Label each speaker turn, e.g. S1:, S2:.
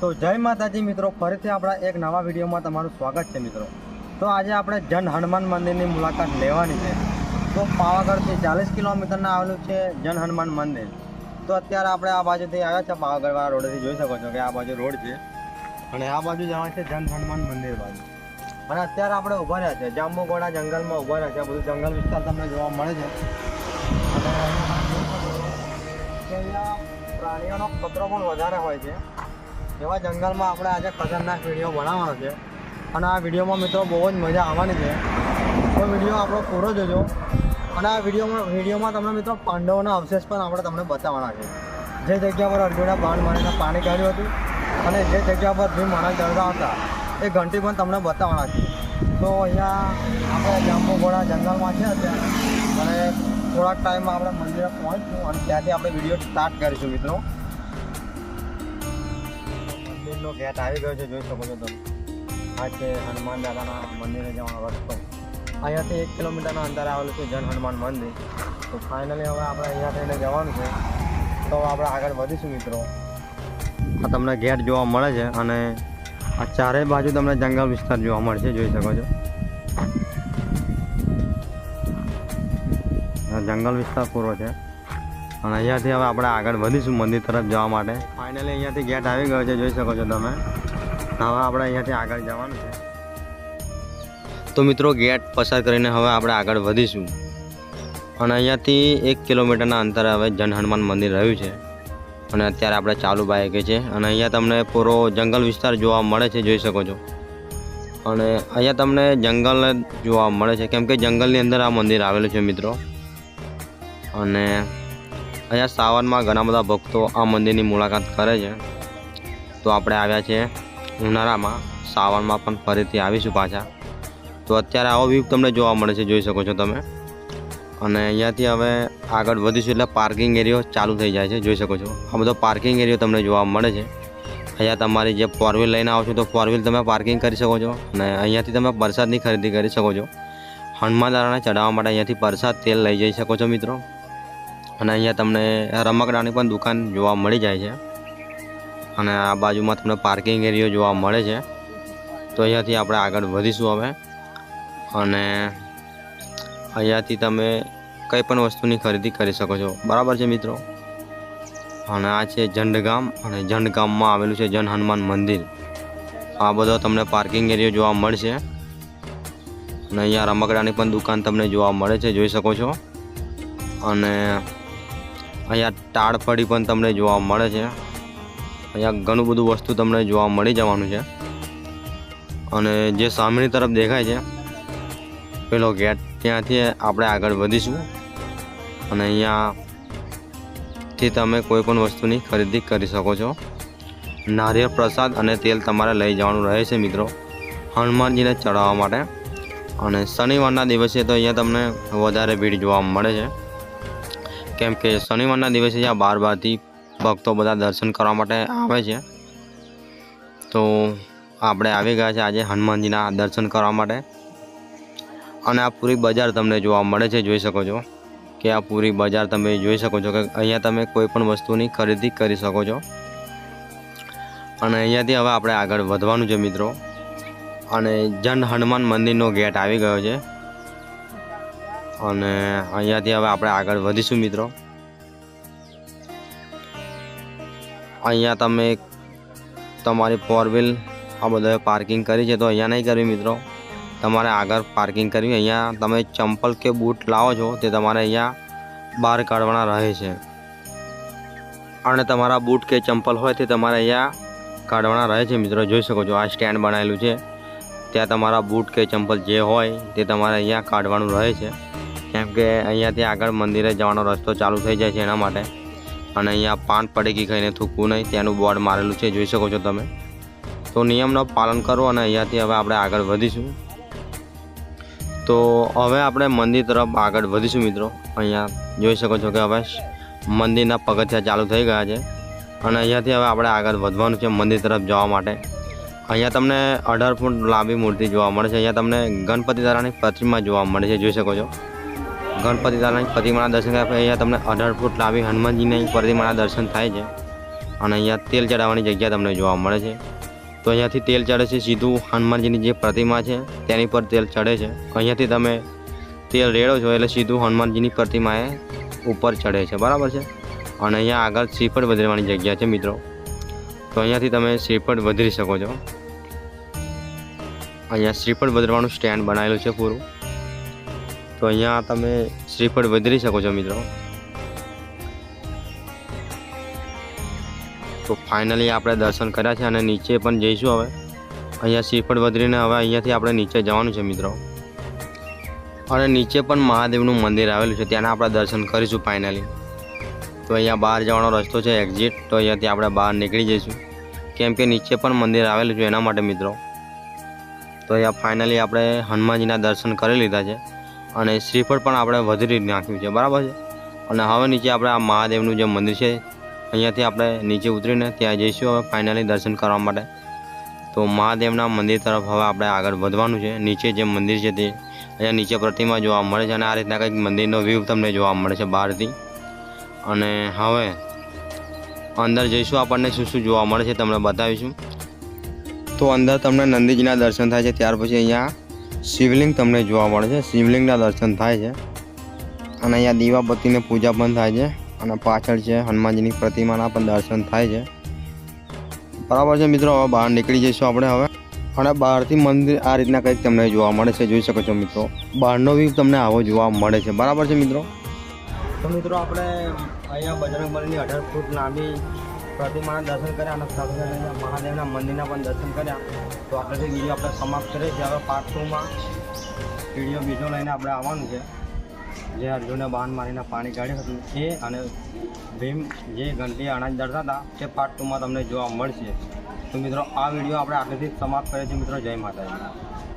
S1: તો જય માતાજી મિત્રો, ફરીથી આપણા એક નવા વિડીયોમાં તમારું સ્વાગત છે મિત્રો. તો આજે આપણે જન હનુમાન મંદિરની મુલાકાત લેવાની છે. તો પાવાગઢથી ચાલીસ કિલોમીટરના આવેલું છે જન હનુમાન મંદિર. તો અત્યારે આપણે આ બાજુથી આવ્યા છે, પાવાગઢવાળા રોડથી જોઈ શકો છો કે આ બાજુ રોડ છે. અને આ બાજુ જવાનું છે જન હનુમાન મંદિર બાજુ. અને અત્યારે આપણે ઊભા રહ્યા છે, જાંબુગોડા જંગલમાં ઊભા રહ્યા છે. બધું જંગલ વિસ્તાર તમને જોવા મળે છે. અને અહીંયા પ્રાણીઓનો ખતરો પણ વધારે હોય છે. એવા જંગલમાં આપણે આજે ખતરનાક વીડિયો બનાવવાનો છે. અને આ વિડીયોમાં મિત્રો બહુ જ મજા આવવાની છે. તો વીડિયો આપણો પૂરો જોજો. અને આ વિડીયોમાં વિડીયોમાં તમને મિત્રો પાંડવોના અવશેષ પણ આપણે તમને બતાવવાના છે. જે જગ્યા પર અર્જુને બાણ મારીને પાણી કાઢ્યું હતું અને જે જગ્યા પર ભીમ માણસ ચડતા હતા, એ ઘંટી પણ તમને બતાવવાના છે. તો અહીંયા આપણે જાંબુઘોડા જંગલમાં છે અત્યારે. અને થોડાક ટાઈમમાં આપણે મંદિરે પહોંચશું અને ત્યાંથી આપણે વીડિયો સ્ટાર્ટ કરીશું મિત્રો. મંદિરનો ગેટ આવી ગયો છે, જોઈ શકો છો તમે. આ છે હનુમાન દાદાના મંદિરે જવાનો રસ્તો. અહીંયાથી એક કિલોમીટરના અંદર આવેલું છે જન હનુમાન મંદિર. તો ફાઇનલી હવે આપણે અહીંયા થઈને જવાનું છે. તો આપણે આગળ વધીશું મિત્રો. આ તમને ગેટ જોવા મળે છે અને આ ચારેય બાજુ તમને જંગલ વિસ્તાર જોવા મળશે, જોઈ શકો છો. જંગલ વિસ્તાર પૂરો છે. અને અહીંયાથી હવે આપણે આગળ વધીશું મંદિર તરફ જવા માટે. ફાઇનલી અહીંયાથી ગેટ આવી ગયો છે, જોઈ શકો છો તમે. હવે આપણે અહીંયાથી આગળ જવાનું છે. તો મિત્રો ગેટ પસાર કરીને હવે આપણે આગળ વધીશું. અને અહીંયાથી એક કિલોમીટરના અંતરે હવે જન હનુમાન મંદિર રહ્યું છે. અને અત્યારે આપણે ચાલુ બાઈકે છે. અને અહીંયા તમને પૂરો જંગલ વિસ્તાર જોવા મળે છે, જોઈ શકો છો. અને અહીંયા તમને જંગલ જોવા મળે છે. કેમ કે જંગલની અંદર આ મંદિર આવેલું છે મિત્રો. અને અહીંયા સાવનમાં ઘણા બધા ભક્તો આ મંદિરની મુલાકાત કરે છે. તો આપણે આવ્યા છીએ ઉનાળામાં. સાવનમાં પણ ફરીથી આવીશું પાછા. તો અત્યારે આવો વ્યૂ તમને જોવા મળે છે, જોઈ શકો છો તમે. અને અહીંયાથી હવે આગળ વધીશું એટલે પાર્કિંગ એરિયો ચાલુ થઈ જાય છે, જોઈ શકો છો. આ બધો પાર્કિંગ એરિયો તમને જોવા મળે છે. અહીંયા તમારી જે ફોર વ્હીલ લઈને આવો છો, તો ફોર વ્હીલ તમે પાર્કિંગ કરી શકો છો. અને અહીંયાથી તમે પ્રસાદની ખરીદી કરી શકો છો. હનુમાન દાદાને ચડાવવા માટે અહીંયાથી પ્રસાદ તેલ લઈ જઈ શકો છો મિત્રો. અને અહીંયા તમને રમકડાની પણ દુકાન જોવા મળી જાય છે. અને આ બાજુમાં તમને પાર્કિંગ એરિયો જોવા મળે છે. તો અહીંયાથી આપણે આગળ વધીશું હવે. અને અહીંયાથી તમે કંઈ પણ વસ્તુની ખરીદી કરી શકો છો. બરાબર છે મિત્રો? અને આ છે જંડગામ અને જંડગામમાં આવેલું છે જન હનુમાન મંદિર. આ બધો તમને પાર્કિંગ એરિયો જોવા મળશે. અને અહીંયા રમકડાની પણ દુકાન તમને જોવા મળે છે, જોઈ શકો છો. અને અહીંયા તાડફળી પણ તમને જોવા મળે છે. અહીંયા ઘણું બધું વસ્તુ તમને જોવા મળી જવાનું છે. અને જે સામેની તરફ દેખાય છે, પેલો ગેટ ત્યાંથી આપણે આગળ વધીશું. અને અહીંયાથી તમે કોઈ પણ વસ્તુની ખરીદી કરી શકો છો. નારિયેળ પ્રસાદ અને તેલ તમારે લઈ જવાનું રહે છે મિત્રો, હનુમાનજીને ચડાવવા માટે. અને શનિવારના દિવસે તો અહીંયા તમને વધારે ભીડ જોવા મળે છે. કેમ કે શનિવારના દિવસે જ્યાં બાર બારથી ભક્તો બધા દર્શન કરવા માટે આવે છે, તો આપણે આવી ગયા છે આજે હનુમાનજીના દર્શન કરવા માટે. અને આ પૂરી બજાર તમને જોવા મળે છે, જોઈ શકો છો કે આ પૂરી બજાર તમે જોઈ શકો છો કે અહીંયા તમે કોઈ પણ વસ્તુની ખરીદી કરી શકો છો. અને અહીંયાથી હવે આપણે આગળ વધવાનું છે, મિત્રો. અને જન હનુમાન મંદિરનો ગેટ આવી ગયો છે. અને અહીંયાથી હવે આપણે આગળ વધીશું મિત્રો. અહીંયા તમે તમારી ફોર વ્હીલ આ બધાએ પાર્કિંગ કરી છે, તો અહીંયા નહીં કરવી મિત્રો. તમારે આગળ પાર્કિંગ કરવી, અહીંયા તમે ચંપલ કે બૂટ લાવો છો, તે તમારે અહીંયા બહાર કાઢવાના રહે છે. અને તમારા બૂટ કે ચંપલ હોય તે તમારે અહીંયા કાઢવાના રહે છે મિત્રો, જોઈ શકો છો, આ સ્ટેન્ડ બનાવેલું છે. ત્યાં તમારા બૂટ કે ચંપલ જે હોય તે તમારે અહીંયા કાઢવાનું રહે છે. કેમ કે અહીંયાથી આગળ મંદિરે જવાનો રસ્તો ચાલુ થઈ જાય છે એના માટે. અને અહીંયા પાન પડેકી ખાઈને થૂકવું નહીં, ત્યાંનું બોર્ડ મારેલું છે, જોઈ શકો છો તમે. તો નિયમનું પાલન કરો અને અહીંયાથી હવે આપણે આગળ વધીશું. તો હવે આપણે મંદિર તરફ આગળ વધીશું મિત્રો. અહીંયા જોઈ શકો છો કે હવે મંદિરના પગથિયા ચાલુ થઈ ગયા છે. અને અહીંયાથી હવે આપણે આગળ વધવાનું છે મંદિર તરફ જવા માટે. અહીંયા તમને અઢાર ફૂટ લાંબી મૂર્તિ જોવા મળે છે. અહીંયા તમને ગણપતિ દાદાની પ્રતિમા જોવા મળે છે, જોઈ શકો છો. ગણપતિ દાદાની પ્રતિમાના દર્શન થાય અહીંયા તમને અઢાર ફૂટ લાંબી હનુમાનજીની પ્રતિમાના દર્શન થાય છે. અને અહીંયા તેલ ચડાવવાની જગ્યા તમને જોવા મળે છે. તો અહીંયાથી તેલ ચડે છે સીધું હનુમાનજીની જે પ્રતિમા છે, તેની પર તેલ ચડે છે. અહીંયાથી તમે તેલ રેડો છો એટલે સીધું હનુમાનજીની પ્રતિમાએ ઉપર ચડે છે. બરાબર છે? અને અહીંયા આગળ શ્રીફળ વધરવાની જગ્યા છે મિત્રો. તો અહીંયાથી તમે શ્રીફળ વધરી શકો છો. અહીંયા શ્રીફળ વધરવાનું સ્ટેન્ડ બનાવેલું છે પૂરું. તો અહીંયા તમે શ્રીફળ વધરી શકો છો મિત્રો. તો ફાઇનલી આપણે દર્શન કર્યા છે અને નીચે પણ જઈશું હવે. અહીંયા શ્રીફળ વધરીને હવે અહીંયાથી આપણે નીચે જવાનું છે મિત્રો. અને નીચે પણ મહાદેવનું મંદિર આવેલું છે, ત્યાંના આપણે દર્શન કરીશું ફાઇનલી તો અહીંયા બહાર જવાનો રસ્તો છે એક્ઝિટ તો અહીંયાથી આપણે બહાર નીકળી જઈશું. કેમ કે નીચે પણ મંદિર આવેલું છે એના માટે મિત્રો. તો અહીંયા ફાઇનલી આપણે હનુમાનજીના દર્શન કરી લીધા છે. અને શ્રીફળ પણ આપણે વધરી નાખ્યું છે, બરાબર છે? અને હવે નીચે આપણે આ મહાદેવનું જે મંદિર છે, અહીંયાથી આપણે નીચે ઉતરીને ત્યાં જઈશું હવે ફાઇનલી દર્શન કરવા માટે. તો મહાદેવના મંદિર તરફ હવે આપણે આગળ વધવાનું છે. નીચે જે મંદિર છે તે, અહીંયા નીચે પ્રતિમા જોવા મળે છે અને આ રીતના કંઈક મંદિરનો વ્યૂ તમને જોવા મળે છે બહારથી. અને હવે અંદર જઈશું, આપણને શું શું જોવા મળે છે તમને બતાવીશું. તો અંદર તમને નંદીજીના દર્શન થાય છે, ત્યાર પછી અહીંયા શિવલિંગ તમને જોવા મળે છે. શિવલિંગના દર્શન થાય છે. અને અહીંયા દીવાબત્તીને પૂજા પણ થાય છે. અને પાછળ છે હનુમાનજીની પ્રતિમાના પણ દર્શન થાય છે. બરાબર છે મિત્રો, હવે બહાર નીકળી જઈશું આપણે હવે. અને બહારથી મંદિર આ રીતના કંઈક તમને જોવા મળે છે. જોઈ શકો છો મિત્રો, બહારનો વ્યૂ તમને આવો જોવા મળે છે. બરાબર છે મિત્રો? તો મિત્રો, આપણે અહીંયા બજરંગ બલીની અઢાર ફૂટ લાંબી પ્રતિમાના દર્શન કર્યા અને સાથે મહાદેવના મંદિરના પણ દર્શન કર્યા. તો આપણે જે વીડિયો આપણે સમાપ્ત કરીએ છીએ. હવે પાર્ટ ટુમાં વીડિયો બીજો લઈને આપણે આવવાનું છે. જે અર્જુને બાણ મારીને પાણી કાઢ્યું હતું એ અને ભીમ જે ઘંટી અનાજ દરતા હતા, તે પાર્ટ ટુમાં તમને જોવા મળશે. તો મિત્રો, આ વીડિયો આપણે આટલેથી સમાપ્ત કરીએ છીએ. મિત્રો, જય માતાજી.